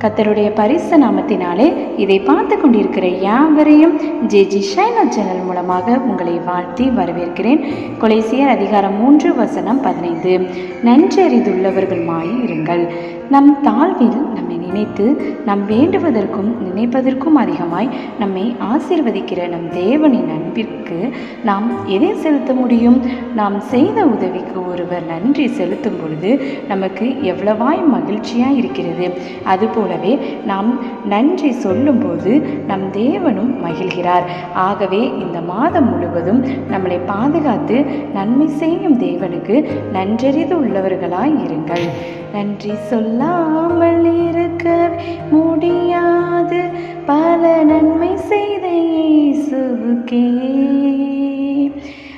கத்தருடைய பரிச நாமத்தினாலே இதை பார்த்து கொண்டிருக்கிற யாவரையும் ஜே ஜி ஷைனா சேனல் மூலமாக உங்களை வாழ்த்தி வரவேற்கிறேன். கொலைசியர் அதிகாரம் மூன்று வசனம் பதினைந்து. நன்றறிந்துள்ளவர்களுமாய் இருங்கள். நம் தாழ்வில் நம் நினைத்து நாம் வேண்டுவதற்கும் நினைப்பதற்கும் அதிகமாய் நம்மை ஆசீர்வதிக்கிற நம் தேவனின் அன்பிற்கு நாம் எதை செலுத்த முடியும்? நாம் செய்த உதவிக்கு ஒருவர் நன்றி செலுத்தும் பொழுது நமக்கு எவ்வளவாய் மகிழ்ச்சியாக இருக்கிறது. அதுபோலவே நாம் நன்றி சொல்லும்போது நம் தேவனும் மகிழ்கிறார். ஆகவே இந்த மாதம் முழுவதும் நம்மளை பாதுகாத்து நன்மை செய்யும் தேவனுக்கு நன்றறிது உள்ளவர்களாய் இருங்கள். நன்றி சொல்லாமல் இயேசுவுக்கே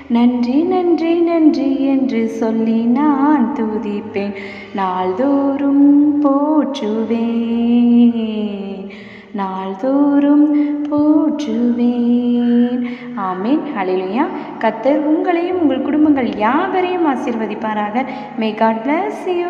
நன்றி நன்றி நன்றி என்று சொல்லி நான் துதிப்பேன். நாள்தோறும் போற்றுவேன். நாள்தோறும் போற்றுவேன். ஆமீன். ஹalleluya. கத்தர் உங்களையும் உங்கள் குடும்பங்கள் யாவரையும் ஆசீர்வதிப்பாராக. May God bless you